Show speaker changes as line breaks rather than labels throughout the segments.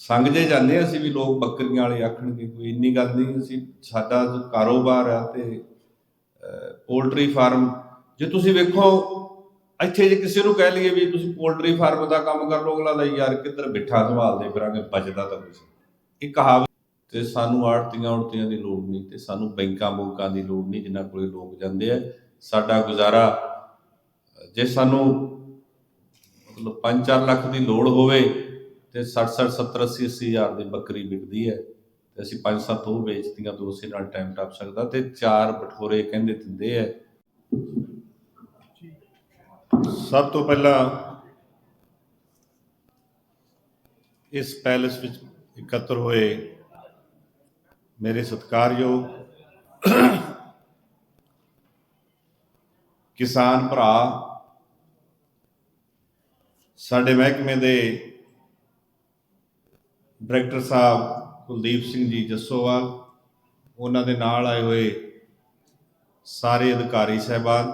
ਸੰਗ ਜੇ ਜਾਂਦੇ ਹਾਂ ਅਸੀਂ ਵੀ ਲੋਕ ਬੱਕਰੀਆਂ ਵਾਲੇ ਆਖਣਗੇ, ਕੋਈ ਇੰਨੀ ਗੱਲ ਨਹੀਂ, ਅਸੀਂ ਸਾਡਾ ਕਾਰੋਬਾਰ ਆ ਤੇ ਪੋਲਟਰੀ ਫਾਰਮ, ਜੇ ਤੁਸੀਂ ਵੇਖੋ, ਇੱਥੇ ਜੇ ਕਿਸੇ ਨੂੰ ਕਹਿ ਲਈਏ ਵੀ ਤੁਸੀਂ ਪੋਲਟਰੀ ਫਾਰਮ ਦਾ ਕੰਮ ਕਰ ਲਓ, ਅਗਲਾ ਦਾ ਯਾਰ ਕਿੱਧਰ ਬਿੱਠਾ ਸੰਭਾਲਦੇ ਫਿਰਾਂਗੇ, ਬਚਦਾ ਤਾਂ ਕੁਛ ਨਹੀਂ। ਇਹ ਕਹਾਵਤ ਤੇ ਸਾਨੂੰ ਆੜਤੀਆਂ ਉੜਤੀਆਂ ਦੀ ਲੋੜ ਨਹੀਂ, ਤੇ ਸਾਨੂੰ ਬੈਂਕਾਂ ਬੁੰਕਾਂ ਦੀ ਲੋੜ ਨਹੀਂ, ਜਿਨ੍ਹਾਂ ਕੋਲੇ ਲੋਕ ਜਾਂਦੇ ਆ ਸਾਡਾ ਗੁਜ਼ਾਰਾ, ਜੇ ਸਾਨੂੰ ਮਤਲਬ 5-4 ਲੱਖ ਦੀ ਲੋੜ ਹੋਵੇ ਤੇ 60 60 70 80 80 ਹਜ਼ਾਰ ਦੀ ਬੱਕਰੀ ਵਿਕਦੀ ਹੈ ਤੇ ਅਸੀਂ 5-7 ਉਹ ਵੇਚਦੀਆਂ ਤਾਂ ਉਸੇ ਨਾਲ ਟਾਈਮ ਟੱਪ ਸਕਦਾ ਤੇ ਚਾਰ ਬਠੋਰੇ ਕਹਿੰਦੇ ਦਿੰਦੇ ਆ ਸਭ ਤੋਂ ਪਹਿਲਾਂ ਇਸ ਪੈਲਸ ਵਿੱਚ ਇਕੱਤਰ ਹੋਏ ਮੇਰੇ ਸਤਿਕਾਰਯੋਗ ਕਿਸਾਨ ਭਰਾ, ਸਾਡੇ ਮਹਿਕਮੇ ਦੇ ਡਾਇਰੈਕਟਰ ਸਾਹਿਬ ਕੁਲਦੀਪ ਸਿੰਘ ਜੀ ਜੱਸੋਵਾਲ, ਉਹਨਾਂ ਦੇ ਨਾਲ ਆਏ ਹੋਏ ਸਾਰੇ ਅਧਿਕਾਰੀ ਸਹਿਬਾਨ,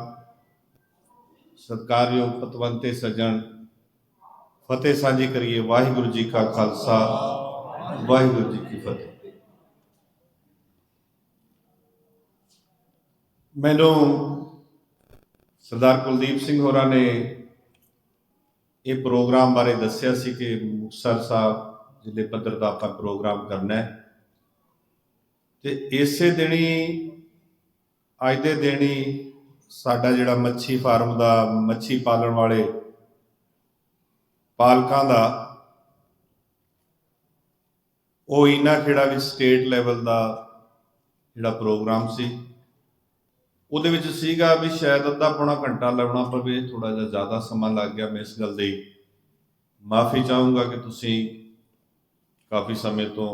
ਸਤਿਕਾਰਯੋਗ ਪਤਵੰਤੇ ਸੱਜਣ, ਫਤਿਹ ਸਾਂਝੀ ਕਰੀਏ ਵਾਹਿਗੁਰੂ ਜੀ ਕਾ ਖਾਲਸਾ, ਵਾਹਿਗੁਰੂ ਜੀ ਕੀ ਫਤਿਹ। ਮੈਨੂੰ ਸਰਦਾਰ ਕੁਲਦੀਪ ਸਿੰਘ ਹੋਰਾਂ ਨੇ ਇਹ ਪ੍ਰੋਗਰਾਮ ਬਾਰੇ ਦੱਸਿਆ ਸੀ ਕਿ ਮੁਕਤਸਰ ਸਾਹਿਬ ਜ਼ਿਲ੍ਹੇ ਪੱਧਰ ਦਾ ਆਪਾਂ ਪ੍ਰੋਗਰਾਮ ਕਰਨਾ ਹੈ। ਤੇ ਇਸੇ ਦਿਨੀ ਅੱਜ ਦੇ ਦਿਨੀ ਸਾਡਾ ਜਿਹੜਾ ਮੱਛੀ ਫਾਰਮ ਦਾ, ਮੱਛੀ ਪਾਲਣ ਵਾਲੇ ਪਾਲਕਾਂ ਦਾ, ਉਹ ਇਨਾ ਖੇੜਾ ਵਿੱਚ ਸਟੇਟ ਲੈਵਲ ਦਾ ਜਿਹੜਾ ਪ੍ਰੋਗਰਾਮ ਸੀ, ਉਹਦੇ ਵਿੱਚ ਸੀਗਾ ਵੀ ਸ਼ਾਇਦ ਅੱਧਾ ਪੌਣਾ ਘੰਟਾ ਲੱਗਣਾ ਪਵੇ ਥੋੜਾ ਜਿਹਾ ਜ਼ਿਆਦਾ ਸਮਾਂ ਲੱਗ ਗਿਆ। ਮੈਂ ਇਸ ਗੱਲ ਦੀ ਮਾਫੀ ਚਾਹੂੰਗਾ ਕਿ ਤੁਸੀਂ ਕਾਫੀ ਸਮੇਂ ਤੋਂ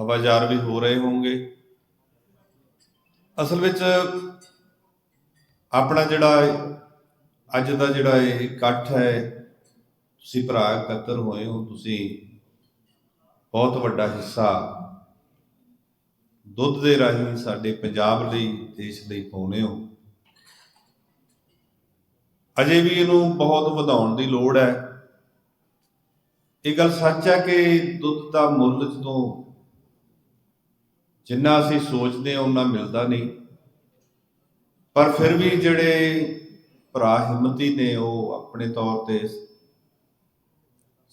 ਆਵਾਜ਼ਾਰ ਵੀ ਹੋ ਰਹੇ ਹੋਵੋਗੇ ਅਸਲ ਵਿੱਚ ਆਪਣਾ ਜਿਹੜਾ ਅੱਜ ਦਾ ਜਿਹੜਾ ਇਹ ਇਕੱਠ ਹੈ, ਤੁਸੀਂ ਭਰਾ ਇਕੱਤਰ ਹੋਏ ਹੋ, ਤੁਸੀਂ ਬਹੁਤ ਵੱਡਾ ਹਿੱਸਾ ਦੁੱਧ ਦੇ ਰਾਹੀਂ ਸਾਡੇ ਪੰਜਾਬ ਲਈ, ਦੇਸ਼ ਲਈ ਪਾਉਨੇ ਹੋ। ਅਜੇ ਵੀ ਇਹਨੂੰ ਬਹੁਤ ਵਧਾਉਣ ਦੀ ਲੋੜ ਹੈ। ਇਹ ਗੱਲ ਸੱਚ ਹੈ ਕਿ ਦੁੱਧ ਦਾ ਮੁੱਲ ਜਦੋਂ ਜਿੰਨਾ ਅਸੀਂ ਸੋਚਦੇ ਹਾਂ ਉਹਨਾਂ ਮਿਲਦਾ ਨਹੀਂ। ਪਰ ਫਿਰ ਵੀ ਜਿਹੜੇ ਭਰਾ ਹਿੰਮਤੀ ਨੇ, ਉਹ ਆਪਣੇ ਤੌਰ ਤੇ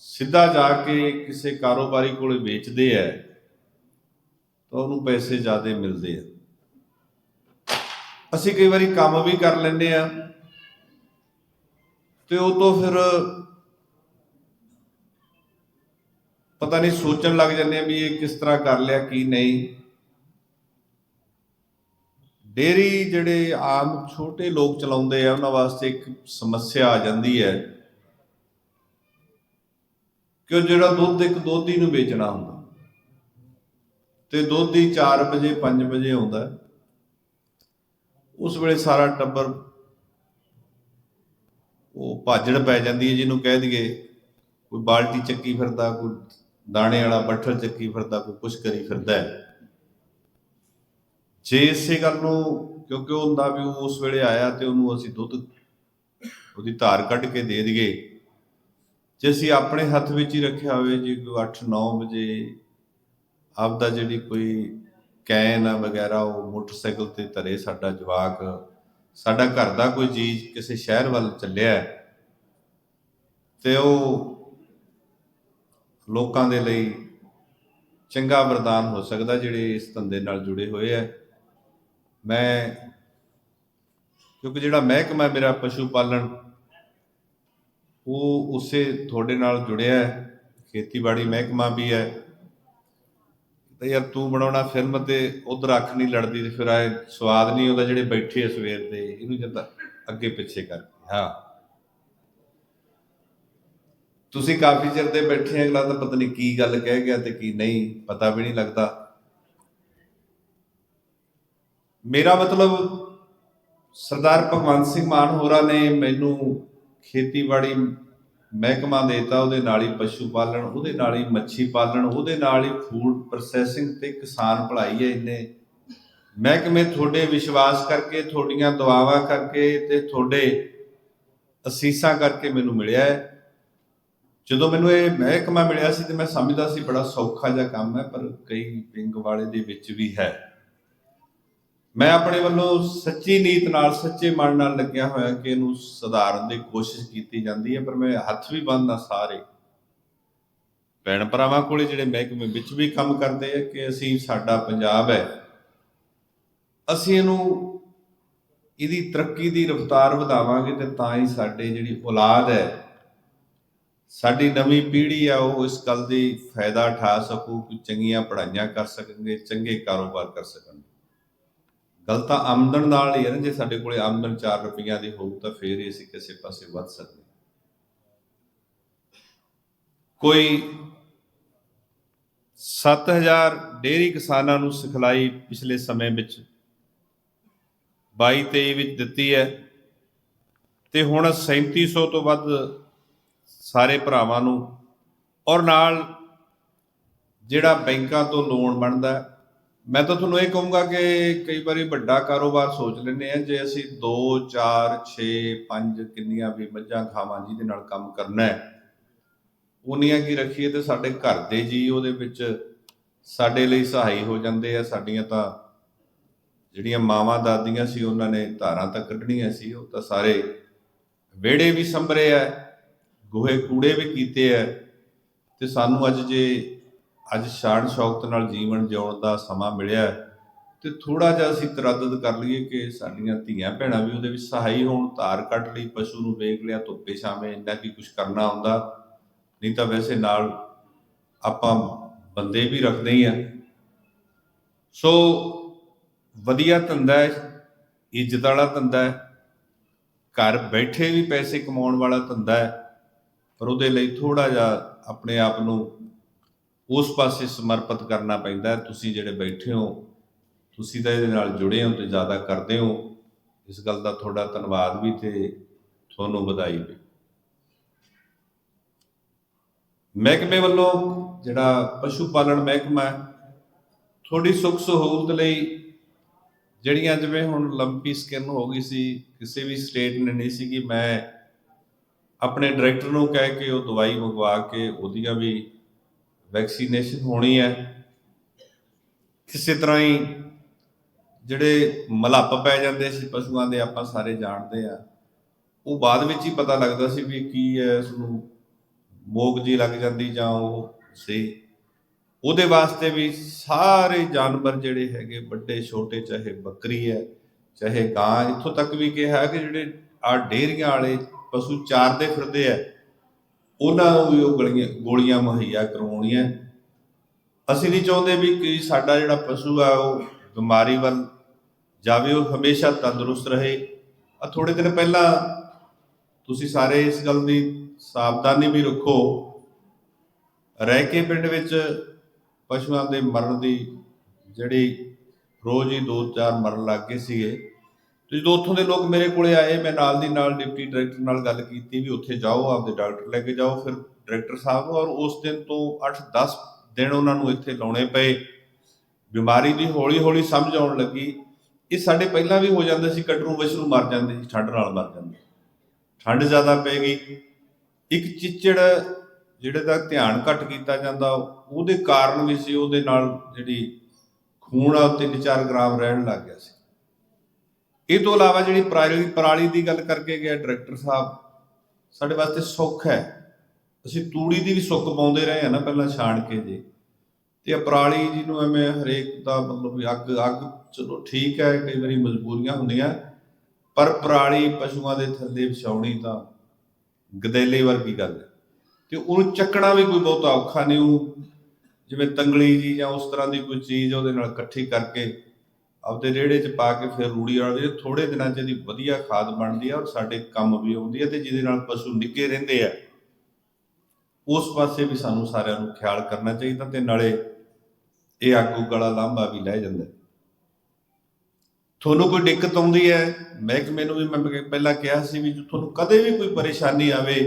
ਸਿੱਧਾ ਜਾ ਕੇ ਕਿਸੇ ਕਾਰੋਬਾਰੀ ਕੋਲੇ ਵੇਚਦੇ ਐ ਤਾਂ ਉਹਨੂੰ ਪੈਸੇ ਜ਼ਿਆਦਾ ਮਿਲਦੇ ਆ। ਅਸੀਂ ਕਈ ਵਾਰੀ ਕੰਮ ਵੀ ਕਰ ਲੈਂਦੇ ਆ, ਤੇ ਉਹ ਤੋਂ ਫਿਰ ਪਤਾ ਨਹੀਂ ਸੋਚਣ ਲੱਗ ਜਾਂਦੇ ਆ ਵੀ ਇਹ ਕਿਸ ਤਰ੍ਹਾਂ ਕਰ ਲਿਆ, ਕੀ ਨਹੀਂ। ਡੇਰੀ ਜਿਹੜੇ ਆਮ ਛੋਟੇ ਲੋਕ ਚਲਾਉਂਦੇ ਆ, ਉਹਨਾਂ ਵਾਸਤੇ ਇੱਕ ਸਮੱਸਿਆ ਆ ਜਾਂਦੀ ਹੈ ਕਿ ਜਿਹੜਾ ਦੁੱਧ ਇੱਕ ਦੋਧੀ ਨੂੰ ਵੇਚਣਾ ਹੁੰਦਾ ਤੇ ਦੋਧੀ 4 ਵਜੇ 5 ਵਜੇ ਆਉਂਦਾ, ਉਸ ਵੇਲੇ ਸਾਰਾ ਟੱਬਰ ਉਹ ਭਾਜੜ ਪੈ ਜਾਂਦੀ ਹੈ ਜਿਹਨੂੰ ਕਹਿ ਦਈਏ, ਕੋਈ ਬਾਲਟੀ ਚੱਕੀ ਫਿਰਦਾ, ਕੋਈ ਦਾਣੇ ਵਾਲਾ ਬੱਠਲ ਚੱਕੀ ਫਿਰਦਾ, ਕੋਈ ਕੁਛ ਕਰੀ ਫਿਰਦਾ ਹੈ। ਜੇ ਇਸੇ ਗੱਲ ਨੂੰ, ਕਿਉਂਕਿ ਉਹ ਹੁੰਦਾ ਵੀ ਉਸ ਵੇਲੇ ਆਇਆ ਤੇ ਉਹਨੂੰ ਅਸੀਂ ਦੁੱਧ ਉਹਦੀ ਧਾਰ ਕੱਢ ਕੇ ਦੇ ਦਈਏ। ਜੇ ਅਸੀਂ ਆਪਣੇ ਹੱਥ ਵਿੱਚ ਹੀ ਰੱਖਿਆ ਹੋਵੇ, ਜੀ ਕੋਈ 8-9 ਵਜੇ ਆਪਦਾ ਜਿਹੜੀ ਕੋਈ ਕੈਨ ਆ ਵਗੈਰਾ, ਉਹ ਮੋਟਰਸਾਈਕਲ ਤੇ ਧਰੇ ਸਾਡਾ ਜਵਾਕ, ਸਾਡਾ ਘਰ ਦਾ ਕੋਈ ਚੀਜ਼ ਕਿਸੇ ਸ਼ਹਿਰ ਵੱਲ ਚੱਲਿਆ ਤੇ ਉਹ ਲੋਕਾਂ ਦੇ ਲਈ ਚੰਗਾ ਵਰਦਾਨ ਹੋ ਸਕਦਾ ਜਿਹੜੇ ਇਸ ਧੰਦੇ ਨਾਲ ਜੁੜੇ ਹੋਏ ਆ। ਮੈਂ, ਕਿਉਂਕਿ ਜਿਹੜਾ ਮਹਿਕਮਾ ਮੇਰਾ ਪਸ਼ੂ ਪਾਲਣ, ਉਹ ਉਸੇ ਤੁਹਾਡੇ ਨਾਲ ਜੁੜਿਆ ਹੈ। ਖੇਤੀਬਾੜੀ ਮਹਿਕਮਾ ਵੀ ਹੈ। ਤੇ ਯਾਰ ਤੂੰ ਬਣਾਉਣਾ ਫਿਲਮ ਤੇ ਉਧਰ ਅੱਖ ਨਹੀਂ ਲੜਦੀ ਤੇ ਫਿਰ ਆਏ ਸਵਾਦ ਨਹੀਂ ਉਹਦਾ ਜਿਹੜੇ ਬੈਠੇ ਆ ਸਵੇਰ ਤੇ ਇਹਨੂੰ ਜਦ ਅੱਗੇ ਪਿੱਛੇ ਕਰਕੇ ਹਾਂ। ਤੁਸੀਂ ਕਾਫੀ ਚਿਰ ਦੇ ਬੈਠੇ ਅਗਲਾ ਤਾਂ ਪਤਾ ਨਹੀਂ ਕੀ ਗੱਲ ਕਹਿ ਗਿਆ ਤੇ ਕੀ ਨਹੀਂ, ਪਤਾ ਵੀ ਨਹੀਂ ਲੱਗਦਾ। ਮੇਰਾ ਮਤਲਬ ਸਰਦਾਰ ਭਗਵੰਤ ਸਿੰਘ ਮਾਨ ਹੋਰਾਂ ਨੇ ਮੈਨੂੰ ਖੇਤੀਬਾੜੀ ਮਹਿਕਮਾ ਦੇਤਾ, ਉਹਦੇ ਨਾਲ ਹੀ ਪਸ਼ੂ ਪਾਲਣ, ਉਹਦੇ ਨਾਲ ਹੀ ਮੱਛੀ ਪਾਲਣ, ਉਹਦੇ ਨਾਲ ਹੀ ਫੂਡ ਪ੍ਰੋਸੈਸਿੰਗ ਤੇ ਕਿਸਾਨ ਭਲਾਈ ਹੈ ਇਹਨੇ ਮਹਿਕਮੇ ਤੁਹਾਡੇ ਵਿਸ਼ਵਾਸ ਕਰਕੇ, ਤੁਹਾਡੀਆਂ ਦੁਆਵਾਂ ਕਰਕੇ ਤੇ ਤੁਹਾਡੇ ਅਸੀਸਾਂ ਕਰਕੇ ਮੈਨੂੰ ਮਿਲਿਆ ਹੈ। ਜਦੋਂ ਮੈਨੂੰ ਇਹ ਮਹਿਕਮਾ ਮਿਲਿਆ ਸੀ ਤੇ ਮੈਂ ਸਮਝਦਾ ਸੀ ਬੜਾ ਸੌਖਾ ਜਿਹਾ ਕੰਮ ਹੈ, ਪਰ ਕਈ ਪਿੰਗ ਵਾਲੇ ਦੇ ਵਿੱਚ ਵੀ ਹੈ। ਮੈਂ ਆਪਣੇ ਵੱਲੋਂ ਸੱਚੀ ਨੀਤ ਨਾਲ, ਸੱਚੇ ਮਨ ਨਾਲ ਲੱਗਿਆ ਹੋਇਆ ਕਿ ਇਹਨੂੰ ਸੁਧਾਰਨ ਦੀ ਕੋਸ਼ਿਸ਼ ਕੀਤੀ ਜਾਂਦੀ ਹੈ, ਪਰ ਮੈਂ ਹੱਥ ਵੀ ਬੰਨਦਾ ਸਾਰੇ ਭੈਣ ਭਰਾਵਾਂ ਕੋਲੇ ਜਿਹੜੇ ਮਹਿਕਮੇ ਵਿੱਚ ਵੀ ਕੰਮ ਕਰਦੇ ਆ ਕਿ ਅਸੀਂ, ਸਾਡਾ ਪੰਜਾਬ ਹੈ, ਅਸੀਂ ਇਹਨੂੰ, ਇਹਦੀ ਤਰੱਕੀ ਦੀ ਰਫ਼ਤਾਰ ਵਧਾਵਾਂਗੇ ਤੇ ਤਾਂ ਹੀ ਸਾਡੇ ਜਿਹੜੀ ਔਲਾਦ ਹੈ ਸਾਡੀ ਨਵੀਂ ਪੀੜ੍ਹੀ ਆ, ਉਹ ਇਸ ਗੱਲ ਦੀ ਫਾਇਦਾ ਉਠਾ ਸਕੂ ਕਿ ਚੰਗੀਆਂ ਪੜ੍ਹਾਈਆਂ ਕਰ ਸਕਣਗੇ, ਚੰਗੇ ਕਾਰੋਬਾਰ ਕਰ ਸਕਣਗੇ ਗੱਲ ਤਾਂ ਆਮਦਨ ਨਾਲ ਹੀ ਹੈ ਨਾ, ਜੇ ਸਾਡੇ ਕੋਲੇ ਆਮਦਨ 4 ਰੁਪਈਆ ਦੀ ਹੋਊ ਤਾਂ ਫੇਰ ਹੀ ਅਸੀਂ ਕਿਸੇ ਪਾਸੇ ਵੱਧ ਸਕਦੇ ਹਾਂ। ਕੋਈ 7000 ਡੇਰੀ ਕਿਸਾਨਾਂ ਨੂੰ ਸਿਖਲਾਈ ਪਿਛਲੇ ਸਮੇਂ ਵਿੱਚ 22 23 ਵਿੱਚ ਦਿੱਤੀ ਹੈ ਤੇ ਹੁਣ 3700 ਤੋਂ ਵੱਧ ਸਾਰੇ ਭਰਾਵਾਂ ਨੂੰ ਔਰ ਨਾਲ ਜਿਹੜਾ ਬੈਂਕਾਂ ਤੋਂ ਲੋਨ ਬਣਦਾ ਮੈਂ ਤਾਂ ਤੁਹਾਨੂੰ ਇਹ ਕਹੂੰਗਾ ਕਿ ਕਈ ਵਾਰੀ ਵੱਡਾ ਕਾਰੋਬਾਰ ਸੋਚ ਲੈਂਦੇ ਆ ਜੇ ਅਸੀਂ 2 4 6 5 ਕਿੰਨੀਆਂ ਵੀ ਮੱਝਾਂ, ਖਾਵਾਂ ਜਿਹਦੇ ਨਾਲ ਕੰਮ ਕਰਨਾ ਹੈ ਉਨੀਆਂ ਕੀ ਰੱਖੀਏ ਤੇ ਸਾਡੇ ਘਰ ਦੇ ਜੀ ਉਹਦੇ ਵਿੱਚ ਸਾਡੇ ਲਈ ਸਹਾਈ ਹੋ ਜਾਂਦੇ ਆ। ਸਾਡੀਆਂ ਤਾਂ ਜਿਹੜੀਆਂ ਮਾਵਾਂ, ਦਾਦੀਆਂ ਸੀ, ਉਹਨਾਂ ਨੇ ਧਾਰਾਂ ਤਾਂ ਕੱਢਣੀਆਂ ਸੀ, ਉਹ ਤਾਂ ਸਾਰੇ ਵਿਹੜੇ ਵੀ ਸੰਭਰੇ ਆ। ਗੋਹੇ ਕੂੜੇ ਵੀ ਕੀਤੇ ਆ ਤੇ ਸਾਨੂੰ ਅੱਜ ਜੇ ਅੱਜ ਸ਼ਾਨ ਸ਼ੌਕਤ ਨਾਲ ਜੀਵਨ ਜਿਉਣ ਦਾ ਸਮਾਂ ਮਿਲਿਆ ਹੈ, ਤੇ ਥੋੜਾ ਜਿਹਾ ਅਸੀਂ ਤਰੱਦਦ ਕਰ ਲਈਏ ਕਿ ਸਾਡੀਆਂ ਧੀਆਂ ਭੈਣਾਂ ਵੀ ਉਹਦੇ ਵਿੱਚ ਸਹਾਈ ਹੋਣ ਧਾਰ ਕੱਢ ਲਈ ਪਸ਼ੂ ਨੂੰ ਵੇਖ ਲਿਆ ਧੁੱਪੇ ਛਾਵੇਂ ਇੰਨਾ ਕੀ ਕੁਝ ਕਰਨਾ ਹੁੰਦਾ ਨਹੀਂ ਤਾਂ ਵੈਸੇ ਨਾਲ ਆਪਾਂ ਬੰਦੇ ਵੀ ਰੱਖਦੇ ਹੀ ਆ। ਸੋ ਵਧੀਆ ਧੰਦਾ ਹੈ ਇੱਜ਼ਤ ਵਾਲਾ ਧੰਦਾ ਹੈ ਘਰ ਬੈਠੇ ਵੀ ਪੈਸੇ ਕਮਾਉਣ ਵਾਲਾ ਧੰਦਾ ਹੈ ਪਰ ਉਹਦੇ ਲਈ ਥੋੜਾ ਜਿਹਾ ਆਪਣੇ ਆਪ ਨੂੰ ਉਸ ਪਾਸੇ ਸਮਰਪਿਤ ਕਰਨਾ ਪੈਂਦਾ ਤੁਸੀਂ ਜਿਹੜੇ ਬੈਠੇ ਹੋ, ਤੁਸੀਂ ਤਾਂ ਇਹਦੇ ਨਾਲ ਜੁੜੇ ਹੋ ਤੇ ਜ਼ਿਆਦਾ ਕਰਦੇ ਹੋ। ਇਸ ਗੱਲ ਦਾ ਤੁਹਾਡਾ ਧੰਨਵਾਦ ਵੀ ਤੇ ਤੁਹਾਨੂੰ ਵਧਾਈ ਵੀ। ਮਹਿਕਮੇ ਵੱਲੋਂ ਜਿਹੜਾ ਪਸ਼ੂ ਪਾਲਣ ਮਹਿਕਮਾ ਹੈ ਥੋੜੀ ਸੁੱਖ ਸਹੂਲਤ ਲਈ ਜਿਹੜੀਆਂ ਜਿਵੇਂ ਹੁਣ ਲੰਪੀ ਸਕਿਨ ਹੋ ਗਈ ਸੀ, ਕਿਸੇ ਵੀ ਸਟੇਟ ਨੇ ਨਹੀਂ ਸੀ ਕਿ ਮੈਂ ਆਪਣੇ ਡਾਇਰੈਕਟਰ ਨੂੰ ਕਹਿ ਕੇ ਉਹ ਦਵਾਈ ਮੰਗਵਾ ਕੇ ਉਹਦੀਆਂ ਵੀ ਵੈਕਸੀਨੇਸ਼ਨ ਹੋਣੀ ਹੈ। ਕਿਸੇ ਤਰ੍ਹਾਂ ਹੀ ਜਿਹੜੇ ਮਲੱਪ ਪੈ ਜਾਂਦੇ ਸੀ ਪਸ਼ੂਆਂ ਦੇ ਆਪਾਂ ਸਾਰੇ ਜਾਣਦੇ ਆ। ਉਹ ਬਾਅਦ ਵਿੱਚ ਹੀ ਪਤਾ ਲੱਗਦਾ ਸੀ ਵੀ ਕੀ ਹੈ ਇਸ ਨੂੰ ਮੋਗ ਜੀ ਲੱਗ ਜਾਂਦੀ ਜਾਂ ਉਹ ਸੀ। ਉਹਦੇ ਵਾਸਤੇ ਵੀ ਸਾਰੇ ਜਾਨਵਰ ਜਿਹੜੇ ਹੈਗੇ, ਵੱਡੇ, ਛੋਟੇ, ਚਾਹੇ ਬੱਕਰੀ ਹੈ, ਚਾਹੇ ਗਾਂ, ਇੱਥੋਂ ਤੱਕ ਵੀ ਕਿਹਾ ਕਿ ਜਿਹੜੇ ਆ ਡੇਰੀਆਂ ਵਾਲੇ ਪਸ਼ੂ ਚਾਰਦੇ ਫਿਰਦੇ ਆ, ਉਹਨਾਂ ਨੂੰ ਵੀ ਉਹ ਗਲੀਆਂ, ਗੋਲੀਆਂ ਮੁਹੱਈਆ ਕਰਵਾਉਣੀਆਂ। ਅਸੀਂ ਨਹੀਂ ਚਾਹੁੰਦੇ ਵੀ ਕਿ ਸਾਡਾ ਜਿਹੜਾ ਪਸ਼ੂ ਆ, ਉਹ ਬਿਮਾਰੀ ਵੱਲ ਜਾਵੇ, ਉਹ ਹਮੇਸ਼ਾ ਤੰਦਰੁਸਤ ਰਹੇ। ਆ ਥੋੜੇ ਦਿਨ ਪਹਿਲਾਂ ਤੁਸੀਂ ਸਾਰੇ ਇਸ ਗੱਲ ਦੀ ਸਾਵਧਾਨੀ ਵੀ ਰੱਖੋ। ਰਹਿ ਕੇ ਪਿੰਡ ਵਿੱਚ ਪਸ਼ੂਆਂ ਦੇ ਮਰਨ ਦੀ ਜਿਹੜੀ ਰੋਜ਼ ਹੀ ਦੋ ਚਾਰ ਮਰਨ ਲੱਗ ਗਏ ਸੀਗੇ। ਜਦੋਂ ਉੱਥੋਂ ਦੇ ਲੋਕ ਮੇਰੇ ਕੋਲੇ ਆਏ, ਮੈਂ ਨਾਲ ਦੀ ਨਾਲ ਡਿਪਟੀ ਡਾਇਰੈਕਟਰ ਨਾਲ ਗੱਲ ਕੀਤੀ ਵੀ ਉੱਥੇ ਜਾਓ, ਆਪਦੇ ਡਾਕਟਰ ਲੈ ਕੇ ਜਾਓ। ਫਿਰ ਡਾਇਰੈਕਟਰ ਸਾਹਿਬ ਔਰ ਉਸ ਦਿਨ ਤੋਂ 8-10 ਦਿਨ ਉਹਨਾਂ ਨੂੰ ਇੱਥੇ ਲਾਉਣੇ ਪਏ। ਬਿਮਾਰੀ ਦੀ ਹੌਲੀ-ਹੌਲੀ ਸਮਝ ਆਉਣ ਲੱਗੀ। ਇਹ ਸਾਡੇ ਪਹਿਲਾਂ ਵੀ ਹੋ ਜਾਂਦੇ ਸੀ, ਕਟਰੂ ਵਸ਼ਰੂ ਮਰ ਜਾਂਦੇ ਸੀ, ਠੰਡ ਨਾਲ ਮਰ ਜਾਂਦੇ। ਠੰਡ ਜ਼ਿਆਦਾ ਪੈ ਗਈ। ਇੱਕ ਚਿੱਚੜ ਜਿਹੜੇ ਦਾ ਧਿਆਨ ਘੱਟ ਕੀਤਾ ਜਾਂਦਾ, ਉਹਦੇ ਕਾਰਨ ਵੀ ਸੀ, ਉਹਦੇ ਨਾਲ ਜਿਹੜੀ ਖੂਨ ਆ 3-4 ਗ੍ਰਾਮ ਰਹਿਣ ਲੱਗ ਗਿਆ ਸੀ। ਇਹ ਤੋਂ ਇਲਾਵਾ ਜਿਹੜੀ ਪਰਾਲੀ ਪਰਾਲੀ ਦੀ ਗੱਲ ਕਰਕੇ ਗਿਆ ਡਾਇਰੈਕਟਰ ਸਾਹਿਬ, ਸਾਡੇ ਵਾਸਤੇ ਸੁੱਖ ਹੈ। ਅਸੀਂ ਤੂੜੀ ਦੀ ਵੀ ਸੁੱਕ ਪਾਉਂਦੇ ਰਹੇ ਆ ਨਾ ਪਹਿਲਾਂ ਛਾਣ ਕੇ ਜੀ। ਤੇ ਪਰਾਲੀ ਜਿਹਨੂੰ ਐਵੇਂ ਹਰੇਕ ਦਾ ਮਤਲਬ ਅੱਗ ਅੱਗ ਚਲੋ ਠੀਕ ਹੈ, ਕਈ ਵਾਰੀ ਮਜਬੂਰੀਆਂ ਹੁੰਦੀਆਂ, ਪਰ ਪਰਾਲੀ ਪਸ਼ੂਆਂ ਦੇ ਥੱਲੇ ਵਿਛਾਉਣੀ ਤਾਂ ਗਦੈਲੇ ਵਰਗੀ ਗੱਲ ਹੈ। ਤੇ ਉਹਨੂੰ ਚੱਕਣਾ ਵੀ ਕੋਈ ਬਹੁਤਾ ਔਖਾ ਨਹੀਂ ਉਹ ਜਿਵੇਂ ਤੰਗਲੀ ਜੀ ਜਾਂ ਉਸ ਤਰ੍ਹਾਂ ਦੀ ਕੋਈ ਚੀਜ਼ ਉਹਦੇ ਨਾਲ ਇਕੱਠੀ ਕਰਕੇ ਆਪਦੇ ਰੇੜੇ 'ਚ ਪਾ ਕੇ ਫਿਰ ਰੂੜੀ ਵਾਲੇ ਥੋੜੇ ਦਿਨਾਂ 'ਚ ਇਹਦੀ ਵਧੀਆ ਖਾਦ ਬਣਦੀ ਆ ਔਰ ਸਾਡੇ ਕੰਮ ਵੀ ਆਉਂਦੀ ਹੈ ਤੇ ਜਿਹਦੇ ਨਾਲ ਪਸ਼ੂ ਨਿੱਕੇ ਰਹਿੰਦੇ ਆ। ਉਸ ਪਾਸੇ ਵੀ ਸਾਨੂੰ ਸਾਰਿਆਂ ਨੂੰ ਖਿਆਲ ਕਰਨਾ ਚਾਹੀਦਾ ਤੇ ਨਾਲੇ ਇਹ ਆਗੂ ਗਲਾ ਲਾਂਭਾ ਵੀ ਲੈ ਜਾਂਦਾ। ਤੁਹਾਨੂੰ ਕੋਈ ਦਿੱਕਤ ਆਉਂਦੀ ਹੈ? ਮਹਿਕਮੇ ਨੂੰ ਵੀ ਮੈਂ ਪਹਿਲਾਂ ਕਿਹਾ ਸੀ ਵੀ ਤੁਹਾਨੂੰ ਕਦੇ ਵੀ ਕੋਈ ਪਰੇਸ਼ਾਨੀ ਆਵੇ,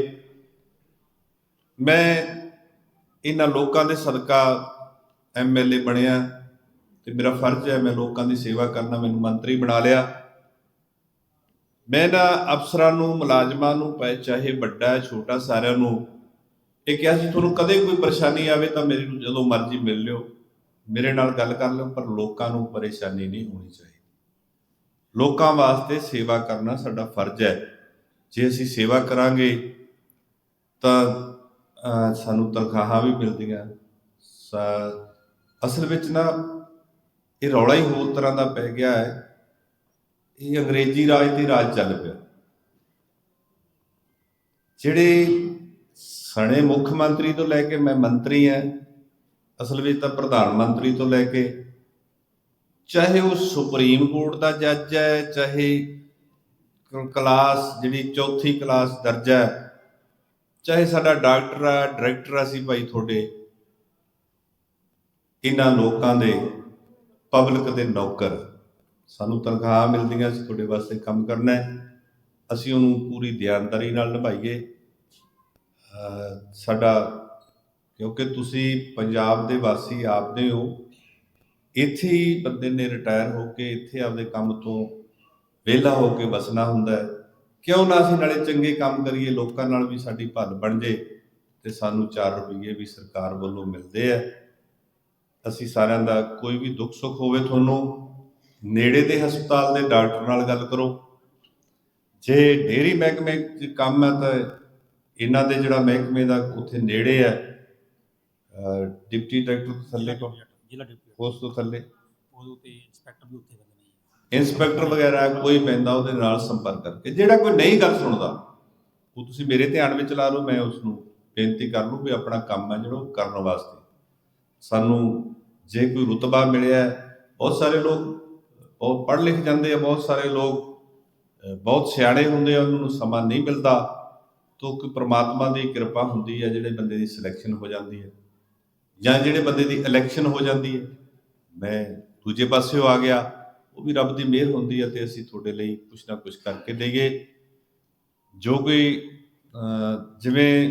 ਮੈਂ ਇਹਨਾਂ ਲੋਕਾਂ ਦੇ ਸਦਕਾ ਐਮਐਲਏ ਬਣਿਆ। ਤੇ ਮੇਰਾ ਫਰਜ਼ ਹੈ ਮੈਂ ਲੋਕਾਂ ਦੀ ਸੇਵਾ ਕਰਨਾ, ਮੈਨੂੰ ਮੰਤਰੀ ਬਣਾ ਲਿਆ। ਮੈਂ ਨਾ ਅਫਸਰਾਂ ਨੂੰ, ਮੁਲਾਜ਼ਮਾਂ ਨੂੰ ਪੈ ਚਾਹੇ ਵੱਡਾ ਹੈ ਛੋਟਾ ਸਾਰਿਆਂ ਨੂੰ ਇਹ ਕਿਹਾ ਸੀ, ਤੁਹਾਨੂੰ ਕਦੇ ਕੋਈ ਪਰੇਸ਼ਾਨੀ ਆਵੇ ਤਾਂ ਮੇਰੇ ਨੂੰ ਜਦੋਂ ਮਰਜ਼ੀ ਮਿਲ ਲਿਓ। ਮੇਰੇ ਨਾਲ ਗੱਲ ਕਰ ਲਿਓ, ਪਰ ਲੋਕਾਂ ਨੂੰ ਪਰੇਸ਼ਾਨੀ ਨਹੀਂ ਹੋਣੀ ਚਾਹੀਦੀ। ਲੋਕਾਂ ਵਾਸਤੇ ਸੇਵਾ ਕਰਨਾ ਸਾਡਾ ਫਰਜ਼ ਹੈ। ਜੇ ਅਸੀਂ ਸੇਵਾ ਕਰਾਂਗੇ ਤਾਂ ਸਾਨੂੰ ਤਨਖਾਹਾਂ ਵੀ ਮਿਲਦੀਆਂ। ਅਸਲ ਵਿੱਚ ਨਾ ਇਹ ਰੌਲਾ ਹੀ ਹੋਰ ਤਰ੍ਹਾਂ ਦਾ ਪੈ ਗਿਆ ਹੈ। ਇਹ ਅੰਗਰੇਜ਼ੀ ਰਾਜ ਤੇ ਰਾਜ ਚੱਲ ਪਿਆ। ਜਿਹੜੇ ਸਣੇ ਮੁੱਖ ਮੰਤਰੀ ਤੋਂ ਲੈ ਕੇ ਮੈਂ ਮੰਤਰੀ ਹਾਂ, ਅਸਲ ਵਿੱਚ ਤਾਂ ਪ੍ਰਧਾਨ ਮੰਤਰੀ ਤੋਂ ਲੈ ਕੇ, ਚਾਹੇ ਉਹ ਸੁਪਰੀਮ ਕੋਰਟ ਦਾ ਜੱਜ ਹੈ, ਚਾਹੇ ਕਲਾਸ ਜਿਹੜੀ ਚੌਥੀ ਕਲਾਸ ਦਰਜਾ ਹੈ, ਚਾਹੇ ਸਾਡਾ ਡਾਕਟਰ ਆ ਡਾਇਰੈਕਟਰ ਆ ਸੀ ਭਾਈ ਤੁਹਾਡੇ ਇਹਨਾਂ ਲੋਕਾਂ ਦੇ ਪਬਲਿਕ ਦੇ ਨੌਕਰ। ਸਾਨੂੰ ਤਨਖਾਹ ਮਿਲਦੀਆਂ ਅਸੀਂ ਤੁਹਾਡੇ ਵਾਸਤੇ ਕੰਮ ਕਰਨਾ ਹੈ। ਅਸੀਂ ਉਹਨੂੰ ਪੂਰੀ ਦਿਆਨਦਾਰੀ ਨਾਲ ਨਿਭਾਈਏ। ਸਾਡਾ, ਕਿਉਂਕਿ ਤੁਸੀਂ ਪੰਜਾਬ ਦੇ ਵਾਸੀ ਆਪਦੇ ਹੋ। ਇੱਥੇ ਹੀ ਬੰਦੇ ਨੇ ਰਿਟਾਇਰ ਹੋ ਕੇ ਇੱਥੇ ਆਪਦੇ ਕੰਮ ਤੋਂ ਵਿਹਲਾ ਹੋ ਕੇ ਵਸਣਾ ਹੁੰਦਾ ਹੈ। ਕਿਉਂ ਨਾ ਅਸੀਂ ਨਾਲੇ ਚੰਗੇ ਕੰਮ ਕਰੀਏ, ਲੋਕਾਂ ਨਾਲ ਵੀ ਸਾਡੀ ਭਲ ਬਣ ਜੇ ਤੇ ਸਾਨੂੰ 4 ਰੁਪਏ ਵੀ ਸਰਕਾਰ ਵੱਲੋਂ ਮਿਲਦੇ ਆ। ਅਸੀਂ ਸਾਰਿਆਂ ਦਾ ਕੋਈ ਵੀ ਦੁੱਖ ਸੁੱਖ ਹੋਵੇ ਤੁਹਾਨੂੰ ਨੇੜੇ ਦੇ ਹਸਪਤਾਲ ਦੇ ਡਾਕਟਰ ਨਾਲ ਗੱਲ ਕਰੋ। ਜੇ ਡੇਰੀ ਮਹਿਕਮੇ 'ਚ ਕੰਮ ਹੈ ਤਾਂ ਇਹਨਾਂ ਦੇ ਜਿਹੜਾ ਮਹਿਕਮੇ ਦਾ ਉੱਥੇ ਨੇੜੇ ਹੈ ਡਿਪਟੀ ਡਾਇਰੈਕਟਰ ਤੋਂ ਥੱਲੇ ਤੋਂ
ਜ਼ਿਲ੍ਹਾ ਡਿਪਟੀ
ਉਸ ਤੋਂ ਥੱਲੇ।
ਉਹਦੇ ਉੱਤੇ ਇੰਸਪੈਕਟਰ ਵੀ ਉੱਥੇ ਬੰਦੇ ਨੇ
ਇੰਸਪੈਕਟਰ ਵਗੈਰਾ ਕੋਈ ਪੈਂਦਾ ਉਹਦੇ ਨਾਲ ਸੰਪਰਕ ਕਰਕੇ। ਜਿਹੜਾ ਕੋਈ ਨਹੀਂ ਗੱਲ ਸੁਣਦਾ ਉਹ ਤੁਸੀਂ ਮੇਰੇ ਧਿਆਨ ਵਿੱਚ ਲਾ ਲਓ ਮੈਂ ਉਸ ਨੂੰ ਬੇਨਤੀ ਕਰ ਲੂ ਵੀ ਆਪਣਾ ਕੰਮ ਹੈ ਜਿਹੜਾ ਉਹ ਕਰਨ ਵਾਸਤੇ। ਸਾਨੂੰ ਜੇ ਕੋਈ ਰੁਤਬਾ ਮਿਲਿਆ ਬਹੁਤ ਸਾਰੇ ਲੋਕ, ਬਹੁਤ ਪੜ੍ਹ ਲਿਖ ਜਾਂਦੇ ਆ, ਬਹੁਤ ਸਾਰੇ ਲੋਕ ਬਹੁਤ ਸਿਆਣੇ ਹੁੰਦੇ ਆ, ਉਹਨਾਂ ਨੂੰ ਸਮਾਂ ਨਹੀਂ ਮਿਲਦਾ, ਤੋਂ ਕੋਈ ਪ੍ਰਮਾਤਮਾ ਦੀ ਕਿਰਪਾ ਹੁੰਦੀ ਹੈ ਜਿਹੜੇ ਬੰਦੇ ਦੀ ਸਿਲੈਕਸ਼ਨ ਹੋ ਜਾਂਦੀ ਹੈ ਜਾਂ ਜਿਹੜੇ ਬੰਦੇ ਦੀ ਇਲੈਕਸ਼ਨ ਹੋ ਜਾਂਦੀ ਹੈ ਮੈਂ ਦੂਜੇ ਪਾਸਿਓਂ ਆ ਗਿਆ, ਉਹ ਵੀ ਰੱਬ ਦੀ ਮਿਹਰ ਹੁੰਦੀ ਹੈ ਤੇ ਅਸੀਂ ਤੁਹਾਡੇ ਲਈ ਕੁਝ ਨਾ ਕੁਝ ਕਰਕੇ ਦੇਈਏ। ਜੋ ਕੋਈ ਜਿਵੇਂ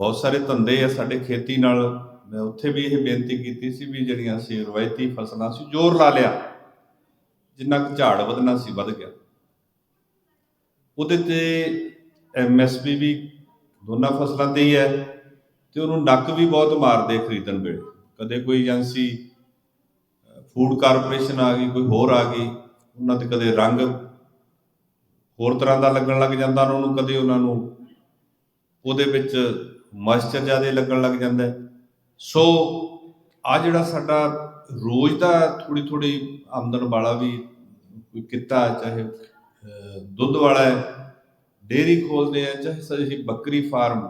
ਬਹੁਤ ਸਾਰੇ ਧੰਦੇ ਆ ਸਾਡੇ ਖੇਤੀ ਨਾਲ ਮੈਂ ਉੱਥੇ ਵੀ ਇਹ ਬੇਨਤੀ ਕੀਤੀ ਸੀ ਵੀ ਜਿਹੜੀਆਂ ਅਸੀਂ ਰਵਾਇਤੀ ਫਸਲਾਂ ਸੀ ਜ਼ੋਰ ਲਾ ਲਿਆ, ਜਿੰਨਾ ਕੁ ਝਾੜ ਵਧਣਾ ਸੀ ਵਧ ਗਿਆ। ਉਹਦੇ ਤੇ ਐਮਐਸਪੀ ਵੀ ਦੋਨਾਂ ਫਸਲਾਂ ਤੇ ਹੀ ਹੈ ਤੇ ਉਹਨੂੰ ਨੱਕ ਵੀ ਬਹੁਤ ਮਾਰਦੇ ਖਰੀਦਣ ਵੇਲੇ। ਕਦੇ ਕੋਈ ਏਜੰਸੀ, ਫੂਡ ਕਾਰਪੋਰੇਸ਼ਨ ਆ ਗਈ, ਕੋਈ ਹੋਰ ਆ ਗਈ, ਉਹਨਾਂ ਤੇ ਕਦੇ ਰੰਗ ਹੋਰ ਤਰ੍ਹਾਂ ਦਾ ਲੱਗਣ ਲੱਗ ਜਾਂਦਾ ਉਹਨਾਂ ਨੂੰ ਕਦੇ ਉਹਨਾਂ ਨੂੰ ਉਹਦੇ ਵਿੱਚ ਮੋਇਸਚਰ ਜ਼ਿਆਦਾ ਲੱਗਣ ਲੱਗ ਜਾਂਦਾ ਸੋ ਆ ਜਿਹੜਾ ਸਾਡਾ ਰੋਜ਼ ਦਾ ਥੋੜੀ ਥੋੜੀ ਆਮਦਨ ਵਾਲਾ ਵੀ ਕੋਈ ਕਿੱਤਾ ਚਾਹੇ ਦੁੱਧ ਵਾਲਾ ਹੈ ਡੇਰੀ ਖੋਲਦੇ ਆ ਚਾਹੇ ਅਸੀਂ ਬੱਕਰੀ ਫਾਰਮ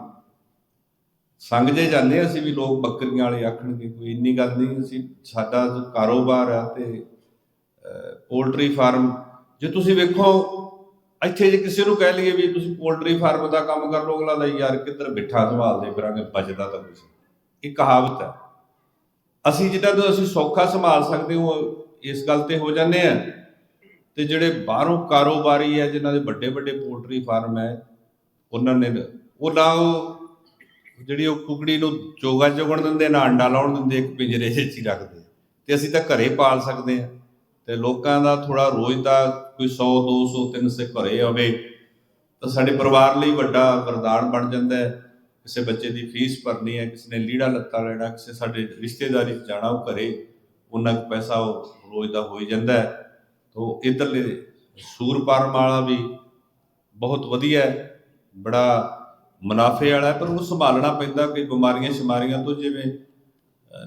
ਸੰਗ ਜੇ ਜਾਂਦੇ ਹਾਂ, ਅਸੀਂ ਵੀ ਲੋਕ ਬੱਕਰੀਆਂ ਵਾਲੇ ਆਖਣਗੇ, ਕੋਈ ਇੰਨੀ ਗੱਲ ਨਹੀਂ, ਅਸੀਂ ਸਾਡਾ ਕਾਰੋਬਾਰ ਆ ਤੇ ਪੋਲਟਰੀ ਫਾਰਮ, ਜੇ ਤੁਸੀਂ ਵੇਖੋ, ਇੱਥੇ ਜੇ ਕਿਸੇ ਨੂੰ ਕਹਿ ਲਈਏ ਵੀ ਤੁਸੀਂ ਪੋਲਟਰੀ ਫਾਰਮ ਦਾ ਕੰਮ ਕਰ ਲਓ, ਅਗਲਾ ਦਾ ਯਾਰ ਕਿੱਧਰ ਬਿੱਠਾ ਸੰਭਾਲਦੇ ਫਿਰਾਂਗੇ, ਬਚਦਾ ਤਾਂ ਕੁਛ ਇਹ ਕਹਾਵਤ ਹੈ। ਅਸੀਂ ਜਿੱਦਾਂ ਤੋਂ ਅਸੀਂ ਸੌਖਾ ਸੰਭਾਲ ਸਕਦੇ ਹੋ ਇਸ ਗੱਲ ਤੇ ਹੋ ਜਾਂਦੇ ਆ। ਤੇ ਜਿਹੜੇ ਬਾਹਰੋਂ ਕਾਰੋਬਾਰੀ ਹੈ, ਜਿਨ੍ਹਾਂ ਦੇ ਵੱਡੇ ਵੱਡੇ ਪੋਲਟਰੀ ਫਾਰਮ ਹੈ, ਉਹਨਾਂ ਨੇ ਉਹ ਨਾ ਉਹ ਜਿਹੜੀ ਉਹ ਕੁਕੜੀ ਨੂੰ ਚੋਗਾ ਚੁਗਣ ਦਿੰਦੇ, ਨਾ ਅੰਡਾ ਲਾਉਣ ਦਿੰਦੇ, ਇੱਕ ਪਿੰਜਰੇ 'ਚ ਹੀ ਰੱਖਦੇ। ਤੇ ਅਸੀਂ ਤਾਂ ਘਰੇ ਪਾਲ ਸਕਦੇ ਆ ਤੇ ਲੋਕਾਂ ਦਾ ਥੋੜਾ ਰੋਜ਼ ਦਾ ਕੋਈ 100 200 300 ਘਰੇ ਹੋਵੇ ਤਾਂ ਸਾਡੇ ਪਰਿਵਾਰ ਲਈ ਵੱਡਾ ਵਰਦਾਨ ਬਣ ਜਾਂਦਾ ਹੈ। ਕਿਸੇ ਬੱਚੇ ਦੀ ਫੀਸ ਭਰਨੀ ਹੈ, ਕਿਸੇ ਨੇ ਲੀੜਾ ਲੱਤਾ ਲੈਣਾ, ਕਿਸੇ ਸਾਡੇ ਰਿਸ਼ਤੇਦਾਰੀ 'ਚ ਜਾਣਾ ਉਹ ਘਰੇ, ਉਹਨਾਂ ਕੁ ਪੈਸਾ ਉਹ ਰੋਜ਼ ਦਾ ਹੋ ਜਾਂਦਾ ਹੈ। ਤੋ ਇਧਰਲੇ ਸੂਰ ਫਾਰਮ ਵਾਲਾ ਵੀ ਬਹੁਤ ਵਧੀਆ ਹੈ, ਬੜਾ ਮੁਨਾਫੇ ਵਾਲਾ ਪਰ ਉਹਨੂੰ ਸੰਭਾਲਣਾ ਪੈਂਦਾ ਕਿ ਬਿਮਾਰੀਆਂ ਸ਼ਿਮਾਰੀਆਂ ਤੋਂ, ਜਿਵੇਂ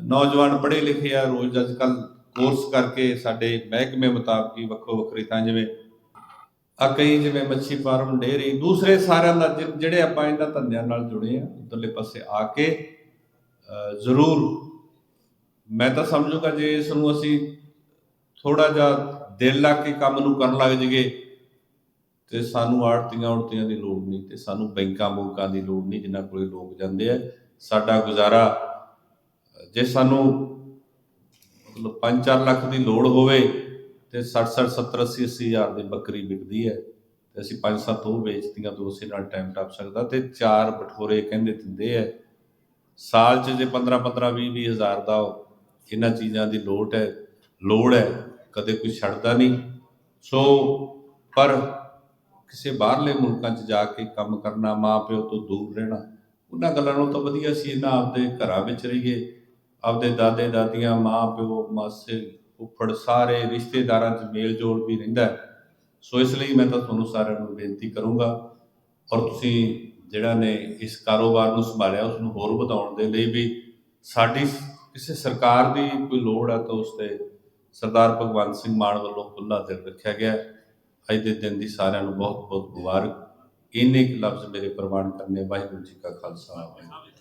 ਨੌਜਵਾਨ ਪੜ੍ਹੇ ਲਿਖੇ ਆ, ਰੋਜ਼ ਅੱਜ ਕੱਲ ਕੋਰਸ ਕਰਕੇ ਸਾਡੇ ਮਹਿਕਮੇ ਮੁਤਾਬਕ ਵੱਖੋ ਵੱਖਰੀ ਤਾਂ ਜਿਵੇਂ ਆ ਕਈ ਜਿਵੇਂ ਮੱਛੀ ਫਾਰਮ ਡੇਅਰੀ ਦੂਸਰੇ ਸਾਰਿਆਂ ਦਾ ਜਿਹੜੇ ਆਪਾਂ ਇਹਨਾਂ ਧੰਦਿਆਂ ਨਾਲ ਜੁੜੇ ਆ ਉਧਰਲੇ ਪਾਸੇ ਆ ਕੇ ਅਹ, ਜ਼ਰੂਰ ਮੈਂ ਤਾਂ ਸਮਝੂਗਾ ਜੇ ਇਸ ਨੂੰ ਅਸੀਂ ਥੋੜਾ ਜਿਹਾ ਦਿਲ ਲਾ ਕੇ ਕੰਮ ਨੂੰ ਕਰਨ ਲੱਗ ਜਗੇ ਤੇ ਸਾਨੂੰ ਆੜਤੀਆਂ ਉੜਤੀਆਂ ਦੀ ਲੋੜ ਨਹੀਂ ਤੇ ਸਾਨੂੰ ਬੈਂਕਾਂ ਬੁੰਕਾਂ ਦੀ ਲੋੜ ਨਹੀਂ ਜਿਨ੍ਹਾਂ ਕੋਲੇ ਲੋਕ ਜਾਂਦੇ ਆ। ਸਾਡਾ ਗੁਜ਼ਾਰਾ ਜੇ ਸਾਨੂੰ ਮਤਲਬ 5-4 ਲੱਖ ਦੀ ਲੋੜ ਹੋਵੇ ਤੇ 60-60 70-80 80 ਹਜ਼ਾਰ ਦੀ ਬੱਕਰੀ ਵਿਕਦੀ ਹੈ ਤੇ ਅਸੀਂ 5-7 ਉਹ ਵੇਚਦੀਆਂ ਤੋਂ ਉਸੇ ਨਾਲ ਟਾਈਮ ਟੱਪ ਸਕਦਾ ਤੇ ਚਾਰ ਬਠੋਰੇ ਕਹਿੰਦੇ ਦਿੰਦੇ ਆ ਸਾਲ 'ਚ ਜੇ 15-15 20-20 ਹਜ਼ਾਰ ਦਾ ਇਹਨਾਂ ਚੀਜ਼ਾਂ ਦੀ ਲੋੜ ਹੈ ਲੋੜ ਹੈ, ਕਦੇ ਕੋਈ ਛੱਡਦਾ ਨਹੀਂ। ਸੋ, ਪਰ ਕਿਸੇ ਬਾਹਰਲੇ ਮੁਲਕਾਂ 'ਚ ਜਾ ਕੇ ਕੰਮ ਕਰਨਾ ਮਾਂ ਪਿਓ ਤੋਂ ਦੂਰ ਰਹਿਣਾ, ਉਹਨਾਂ ਗੱਲਾਂ ਨੂੰ ਤਾਂ ਵਧੀਆ ਸੀ। ਇਹਨਾਂ ਆਪਦੇ ਘਰਾਂ ਵਿੱਚ ਰਹੀਏ, ਆਪਦੇ ਦਾਦੇ ਦਾਦੀਆਂ ਮਾਂ ਪਿਓ ਮਾਸੇ ਫੁੱਫੜ ਸਾਰੇ ਰਿਸ਼ਤੇਦਾਰਾਂ 'ਚ ਮੇਲ ਜੋਲ ਵੀ ਰਹਿੰਦਾ ਸੋ ਇਸ ਲਈ ਮੈਂ ਤਾਂ ਤੁਹਾਨੂੰ ਸਾਰਿਆਂ ਨੂੰ ਬੇਨਤੀ ਕਰੂੰਗਾ ਔਰ ਤੁਸੀਂ ਜਿਹੜਾ ਨੇ ਇਸ ਕਾਰੋਬਾਰ ਨੂੰ ਸੰਭਾਲਿਆ ਉਸ ਨੂੰ ਹੋਰ ਵਧਾਉਣ ਦੇ ਲਈ ਵੀ ਸਾਡੀ ਕਿਸੇ ਸਰਕਾਰ ਦੀ ਕੋਈ ਲੋੜ ਹੈ ਤਾਂ ਉਸ ਤੇ ਸਰਦਾਰ ਭਗਵੰਤ ਸਿੰਘ ਮਾਨ ਵੱਲੋਂ ਖੁੱਲ੍ਹਾ ਦਿਲ ਰੱਖਿਆ ਗਿਆ ਅੱਜ ਦੇ ਦਿਨ ਦੀ ਸਾਰਿਆਂ ਨੂੰ ਬਹੁਤ ਬਹੁਤ ਮੁਬਾਰਕ। ਇੰਨੇ ਕੁ ਲਫ਼ਜ਼ ਮੇਰੇ ਪ੍ਰਵਾਨ ਕਰਨੇ ਵਾਹਿਗੁਰੂ ਜੀ ਕਾ ਖਾਲਸਾ। ਵਾਹਿਗੁਰੂ ਜੀ